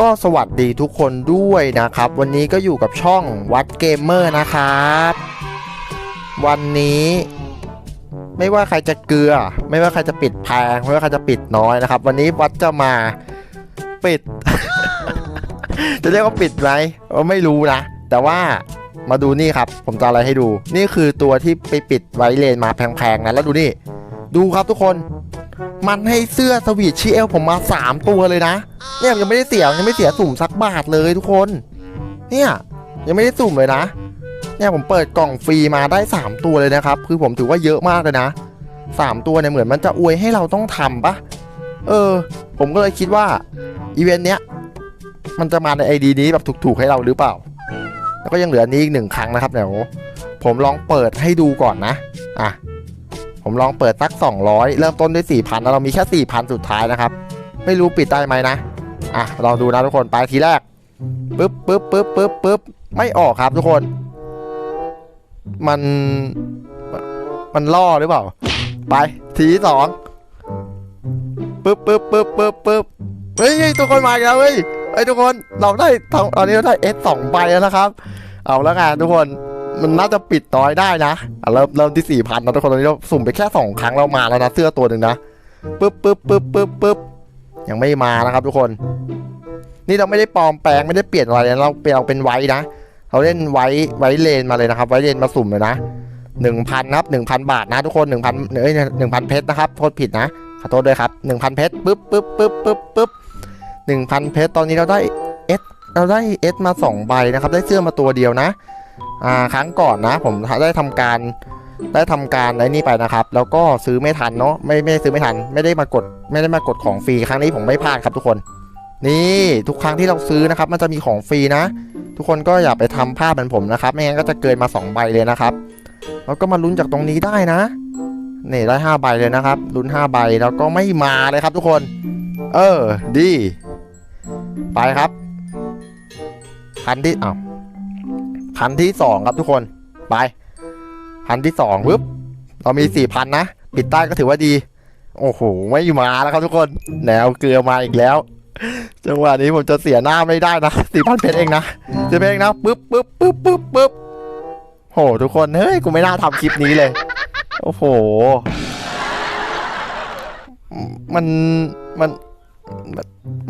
ก็สวัสดีทุกคนด้วยนะครับ วันนี้ก็อยู่กับช่องวัดเกมเมอร์นะครับ วันนี้ไม่ว่าใครจะเกลือ ไม่ว่าใครจะปิดแพงไม่ว่าใครจะปิดน้อยนะครับ วันนี้วัดจะมาปิด จะเรียกว่าปิดไหมไม่รู้นะแต่ว่ามาดูนี่ครับ ผมจะอะไรให้ดู นี่คือตัวที่ไปปิดไวเลนมาแพงๆนะแล้วดูนี่ ดูครับทุกคน มันให้เสื้อสวีทชีเอลผมมา 3 ตัวเลยนะ เนี่ยยังไม่ได้เสียยังไม่เสียสุ่มสักบาทเลยทุกคน เนี่ยยังไม่ได้สุ่มเลยนะ เนี่ยผมเปิดกล่องฟรีมาได้ 3 ตัวเลยนะครับ คือผมถือว่าเยอะมากเลยนะ 3 ตัวเนี่ยเหมือนมันจะอวยให้เราต้องทำปะเออ ผมก็เลยคิดว่าอีเวนต์เนี้ยมันจะมาในไอดีนี้แบบถูกๆให้เราหรือเปล่า แล้วก็ยังเหลืออนนี้อีกหนึ่งครั้งนะครับเดี๋ยวผมลองเปิดให้ดูก่อนนะ อะ ผมลองเปิดสัก 200 เริ่มต้นด้วย 4,000 แล้วเรามีแค่ 4,000 สุดท้ายนะครับ ไม่รู้ปิดได้ไหมนะ อะลองดูนะทุกคนไปทีแรกปึ๊บปึ๊บปึ๊บปึ๊บปึ๊บไม่ออกครับทุกคน มัน มันล่อหรือเปล่า ไปทีสองปึ๊บปึ๊บปึ๊บปึ๊บปึ๊บเฮ้ยทุกคนมาแล้วเฮ้ยไอ้ยทุกคนเราได้ตอนนี้เราได้เอสสองใบแล้วนะครับ เอาแล้วกันทุกคน มันน่าจะปิดน้อยได้นะอะเริ่มเริ่มที่สี่พันนะทุกคนตอนนี้เราสุ่มไปแค่สองครั้งเรามาแล้วนะเสื้อตัวหนึ่งนะปึ๊บปึ๊บปึ๊บปึ๊บปึ๊บยังไม่มานะครับทุกคน นี่เราไม่ได้ปลอมแปลงไม่ได้เปลี่ยนอะไรนะเราเปลี่ยนเราเป็นไว้นะเราเล่นไว้ไว้เลนมาเลยนะครับ ไว้เลนมาสุ่มเลยนะหนึ่งพันครับหนึ่งพันบาทนะทุกคนหนึ่งพันเอ้ยหนึ่งพันเพชรนะครับโทษผิดนะขอโทษด้วยครับหนึ่งพันเพชรปึ๊บปึ๊บปึ๊บปึ๊บปึ๊บหนึ่งพันเพชรตอนนี้เราได้เอสเราได้เอสมาสองใบนะครับ ได้เสื้อมาตัวเดียวนะ อ่าครั้งก่อนนะ ผมได้ทำการได้ทำการไอ้นี่ไปนะครับ แล้วก็ซื้อไม่ทันเนาะไม่ไม่ซื้อไม่ทัน ไม่ได้มากดไม่ได้มากดของฟรีครั้งนี้ผมไม่พลาดครับทุกคน นี่ทุกครั้งที่เราซื้อนะครับ มันจะมีของฟรีนะ ทุกคนก็อย่าไปทำพลาดเหมือนผมนะครับไม่งั้นก็จะเกินมา 2 ใบเลยนะครับแล้วก็มาลุ้นจากตรงนี้ได้นะนี่ได้5ใบเลยนะครับลุ้น5ใบแล้วก็ไม่มาเลยครับทุกคน เออดี ไปครับคันที่อ้าว พันที่สองครับทุกคนไปพันที่สองปึ๊บเรามีสี่พันนะปิดใต้ก็ถือว่าดี โอ้โหไม่มาแล้วครับทุกคนแนวเกลือมาอีกแล้วจังหวะนี้ผมจะเสียหน้าไม่ได้นะสี่พันเพชรเองนะจะเพชรเองนะปึ๊บปึ๊บปึ๊บปึ๊บปึ๊บโหทุกคนเฮ้ยกูไม่น่าทำคลิปนี้เลย โอ้โห มันมัน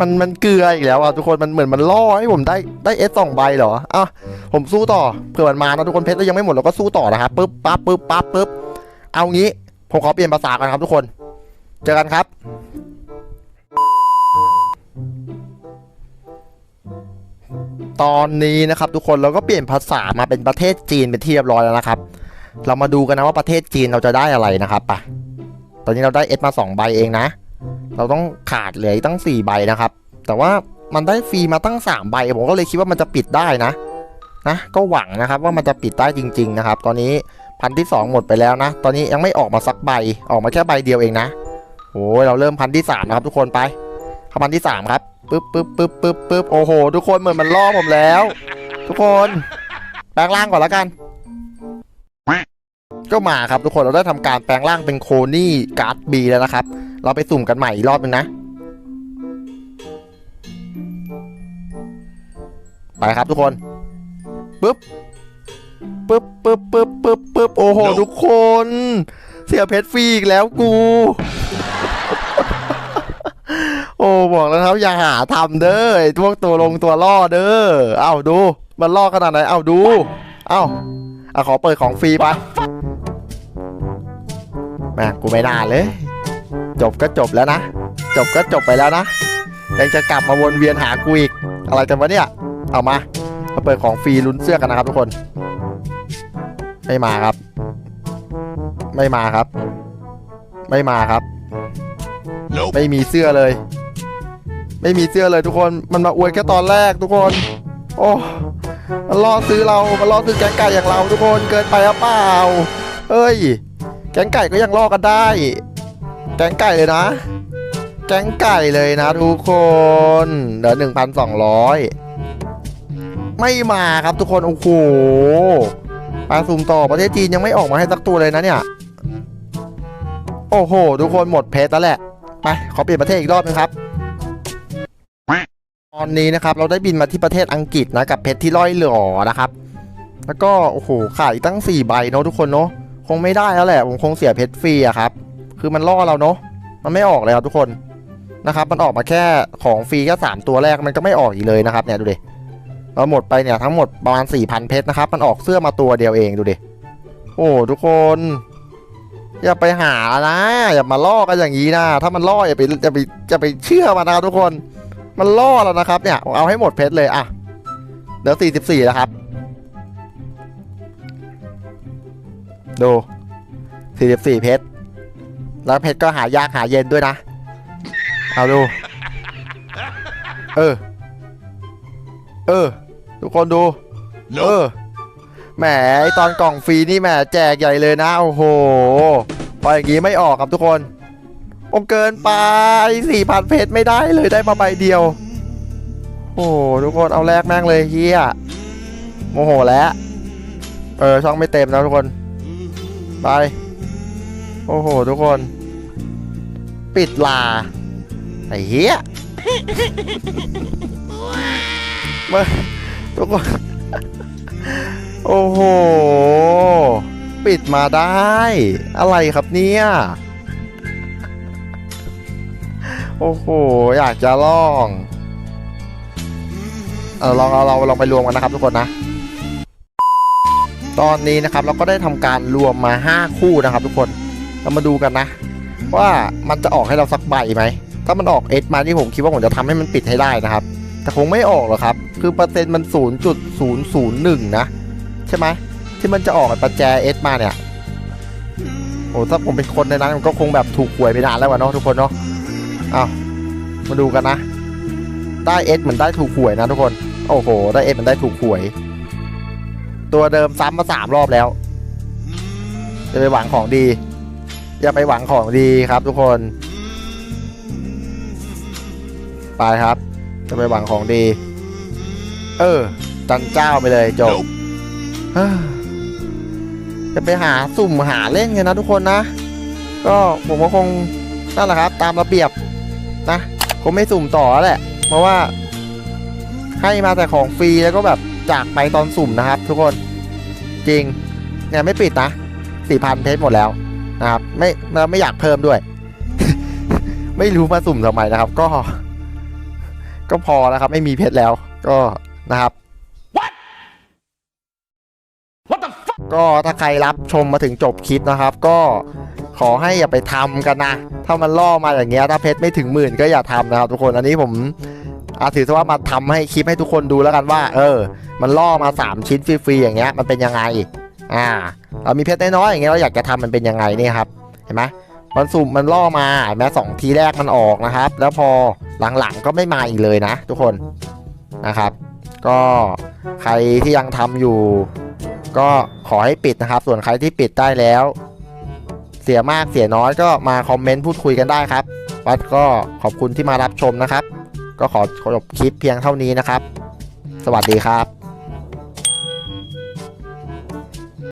มันมันเกลืออีกแล้วอะทุกคนมันเหมือนมันล่อให้ผมได้ได้เอสสองใบเหรออะผมสู้ต่อเผื่อมันมานะทุกคนเพชรเรายังไม่หมดเราก็สู้ต่อนะครับปึ๊บปั๊บปึ๊บปั๊บปึ๊บเอางี้ ผมขอเปลี่ยนภาษากันครับทุกคน เจอกันครับตอนนี้นะครับทุกคนเราก็เปลี่ยนภาษามาเป็นประเทศจีนเป็นที่เรียบร้อยแล้วนะครับ เรามาดูกันนะว่าประเทศจีนเราจะได้อะไรนะครับไปตอนนี้เราได้เอสมาสองใบเองนะ เราต้องขาดเหลือตั้ง 4 ใบนะครับ แต่ว่ามันได้ฟรีมาตั้ง 3 ใบ ผมก็เลยคิดว่ามันจะปิดได้นะนะ ก็หวังนะครับว่ามันจะปิดได้จริง ๆ นะครับ ตอนนี้พันที่ 2 หมดไปแล้วนะ ตอนนี้ยังไม่ออกมาสักใบออกมาแค่ใบเดียวเองนะโอ้ยเราเริ่มพันที่ 3 นะครับทุกคนไปเข้าพันที่ 3 ครับปึ๊บปึ๊บปึ๊บปึ๊บปึ๊บโอ้โห ทุกคนเหมือนมันล่อผมแล้ว ทุกคนแปลงร่างก่อนแล้วกัน ก็มาครับทุกคนเราได้ทำการแปลงร่างเป็นโคนี่การ์ดบีแล้วนะครับ เราไปสุ่มกันใหม่อีกรอบนึงนะ ไปครับทุกคนปึ๊บปึ๊บปึ๊บปึ๊บปึ๊บปึ๊บโอ้โห ทุกคน เสียเพชรฟรีอีกแล้วกู โอ้บอกแล้วครับอย่าหาทำเด้อไอ้พวกตัวลงตัวล่อเด้อเอ้าดู มันล่อขนาดไหนเอ้าดู เอ้าอะขอเปิดของฟรีไปแม่งกูไม่น่าเลย จบก็จบแล้วนะ จบก็จบไปแล้วนะยังจะกลับมาวนเวียนหากูอีก อะไรกันวะเนี่ย เอามามาเปิดของฟรีลุ้นเสื้อกันนะครับทุกคน ไม่มาครับ ไม่มาครับ ไม่มาครับ Nope. ไม่มีเสื้อเลย ไม่มีเสื้อเลยทุกคน มันมาอวยแค่ตอนแรกทุกคน โอ้มันล่อซื้อเรา มันล่อซื้อแกงไก่อย่างเราทุกคน เกินไปหรือเปล่า เอ้ย แกงไก่ก็ยังล่อกันได้ แกงไก่เลยนะ แกงไก่เลยนะทุกคนเหลือหนึ่งพันสองร้อยไม่มาครับทุกคนโอ้โหปลาสุ่มต่อประเทศจีนยังไม่ออกมาให้สักตัวเลยนะเนี่ย โอ้โห ทุกคนหมดเพชรแล้วแหละ ไป ขอเปลี่ยนประเทศอีกรอบนึงครับ ตอนนี้นะครับ เราได้บินมาที่ประเทศอังกฤษนะกับเพชรที่ร้อยเหล่อนะครับ แล้วก็ โอ้โหขายตั้ง 4 ใบเนาะทุกคนเนาะคงไม่ได้แล้วแหละ ผมคงเสียเพชรฟรีอะครับ คือมันล่อเราเนาะมันไม่ออกเลยครับทุกคนนะครับ มันออกมาแค่ของฟรีแค่สามตัวแรกมันก็ไม่ออกอีกเลยนะครับเนี่ยดูดิเราหมดไปเนี่ยทั้งหมดประมาณ4,000เพชรนะครับ มันออกเสื้อมาตัวเดียวเองดูดิโอ้ทุกคน อย่าไปหานะ อย่ามาล่อกันอย่างนี้นะ ถ้ามันล่ออย่าไปอย่าไปอย่าไปเชื่อมันนะครับทุกคน มันล่อแล้วนะครับเนี่ยเอาให้หมดเพชรเลยอะเดี๋ยวสี่สิบสี่แล้วครับดูสี่สิบสี่เพชร แล้วเพชรก็หายากหาเย็นด้วยนะ เอาดู เออ เออ ทุกคนดู เอ Nope. อแหมไอ้ตอนกล่องฟรีนี่แหมแจกใหญ่เลยนะ โอ้โห พออย่างงี้ไม่ออกครับทุกคน โอ้เกินไปสี่พันเพชรไม่ได้เลยได้มาใบเดียว โอ้โหทุกคนเอาแรกแม่งเลยเฮียโมโหแล้ว เออ ช่องไม่เต็มนะทุกคน ไป โอ้โห ทุกคน ปิดลา ไอ้เฮียมื่อทุกคน โอ้โห ปิดมาได้ อะไรครับเนี่ย โอ้โห อยากจะลองเออลองเอาเราลองไปรวมกันนะครับทุกคนนะ ตอนนี้นะครับเราก็ได้ทำการรวมมา 5 คู่นะครับทุกคน เรามาดูกันนะ ว่ามันจะออกให้เราสักใบไหม ถ้ามันออกเอสมาที่ผมคิดว่าผมจะทำให้มันปิดให้ได้นะครับ แต่คงไม่ออกหรอกครับ คือเปอร์เซ็นต์มัน 0.001 นะ ใช่ไหมที่มันจะออกประแจเอสมาเนี่ยโอ้ถ้าผมเป็นคนในนั้นมันก็คงแบบถูกหวยไปนานแล้ววะเนาะทุกคนเนาะเอามาดูกันนะ ได้เอสเหมือนได้ถูกหวยนะทุกคน โอ้โห ได้เอสมันได้ถูกหวย ตัวเดิมซ้ำมาสามรอบแล้วอย่าไปหวังของดี อย่าไปหวังของดีครับทุกคน ไปครับ จะไปหวังของดี เออ จันเจ้าไปเลยจบ Nope. เฮ้ยจะไปหาสุ่มหาเล่นกันนะทุกคนนะ ก็ผมก็คงนั่นแหละครับ ตามระเบียบนะคงไม่สุ่มต่อแล้วแหละ เพราะว่า ให้มาแต่ของฟรีแล้วก็แบบจากไปตอนสุ่มนะครับ ทุกคน จริงเนี่ยไม่ปิดนะสี่พันเพชรหมดแล้ว นะครับไม่เราไม่อยากเพิ่มด้วย ไม่รู้มาสุ่มทำไมนะครับ ก็ ก็พอแล้วครับ ไม่มีเพชรแล้ว ก็นะครับ What the fuck? ก็ถ้าใครรับชมมาถึงจบคลิปนะครับ ก็ขอให้อย่าไปทำกันนะ ถ้ามันล่อมาอย่างเงี้ยถ้าเพชรไม่ถึงหมื่นก็อย่าทำนะครับ ทุกคนอันนี้ผมอาถือซะว่ามาทำให้คลิปให้ทุกคนดูแล้วกันว่า เออ มันล่อมา 3 ชิ้นฟรีๆอย่างเงี้ยมันเป็นยังไง อ่า เรามีเพชรน้อยๆอย่างเงี้ยเราอยากจะทำมันเป็นยังไงนี่ครับเห็นไหมมันสุ่มมันล่อมาเห็นไหมสองทีแรกมันออกนะครับ แล้วพอหลังๆก็ไม่มาอีกเลยนะ ทุกคนนะครับ ก็ใครที่ยังทำอยู่ ก็ขอให้ปิดนะครับ ส่วนใครที่ปิดได้แล้ว เสียมากเสียน้อยก็มาคอมเมนต์พูดคุยกันได้ครับวัดก็ขอบคุณที่มารับชมนะครับ ก็ขอจบคลิปเพียงเท่านี้นะครับ สวัสดีครับ